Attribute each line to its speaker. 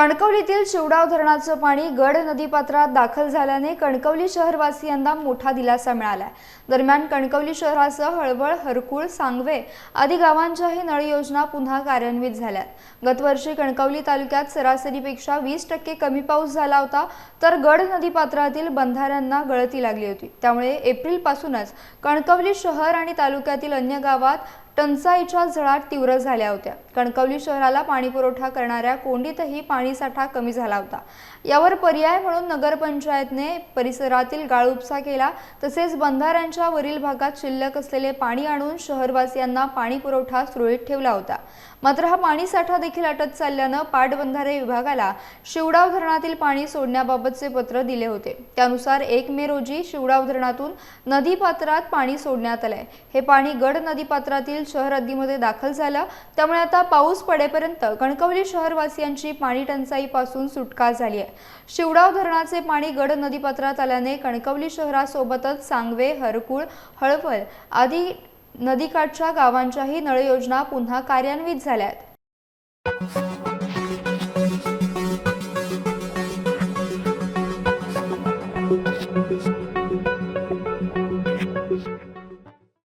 Speaker 1: कणकवलीतील शिवडाव धरणाचं पाणी गड नदीपात्रात दाखल झाल्याने कणकवली शहरवासियांना मोठा दिलासा मिळाला दरम्यान कणकवली शहरासह हळवळ हरकुळ सांगवे आदी गावांच्याही नळ योजना पुन्हा कार्यान्वित झाल्यात. गतवर्षी कणकवली तालुक्यात सरासरीपेक्षा वीस टक्के कमी पाऊस झाला होता तर गड नदीपात्रातील बंधाऱ्यांना गळती लागली होती. त्यामुळे एप्रिलपासूनच कणकवली शहर आणि तालुक्यातील अन्य गावात टंचाईच्या झळाट तीव्र झाल्या होत्या. कणकवली शहराला पाणीपुरवठा करणाऱ्या कोंडीतही पाणीसाठा कमी झाला होता. यावर पर्याय म्हणून नगरपंचायतने परिसरातील गाळउपसा केला. तसेच बंधाऱ्यांच्या वरील भागात शिल्लक असलेले पाणी आणून शहरवासियांना पाणी पुरवठा सुरळीत ठेवला होता. मात्र हा पाणीसाठा देखील अटत चालल्यानं पाटबंधारे विभागाला शिवडाव धरणातील पाणी सोडण्याबाबतचे पत्र दिले होते. त्यानुसार एक मे रोजी शिवडाव धरणातून नदीपात्रात पाणी सोडण्यात आलंय. हे पाणी गड नदीपात्रातील शहर हद्दीमध्ये दाखल झाला. त्यामुळे आता पाऊस पडेपर्यंत कणकवली शहरवासियांची पाणी टंचाईपासून सुटका झाली आहे. शिवडाव धरणाचे पाणी गड नदीपात्रात आल्याने कणकवली शहरासोबतच सांगवे हरकुळ हळवल आदी नदीकाठच्या गावांच्याही नळ योजना पुन्हा कार्यान्वित झाल्या आहेत.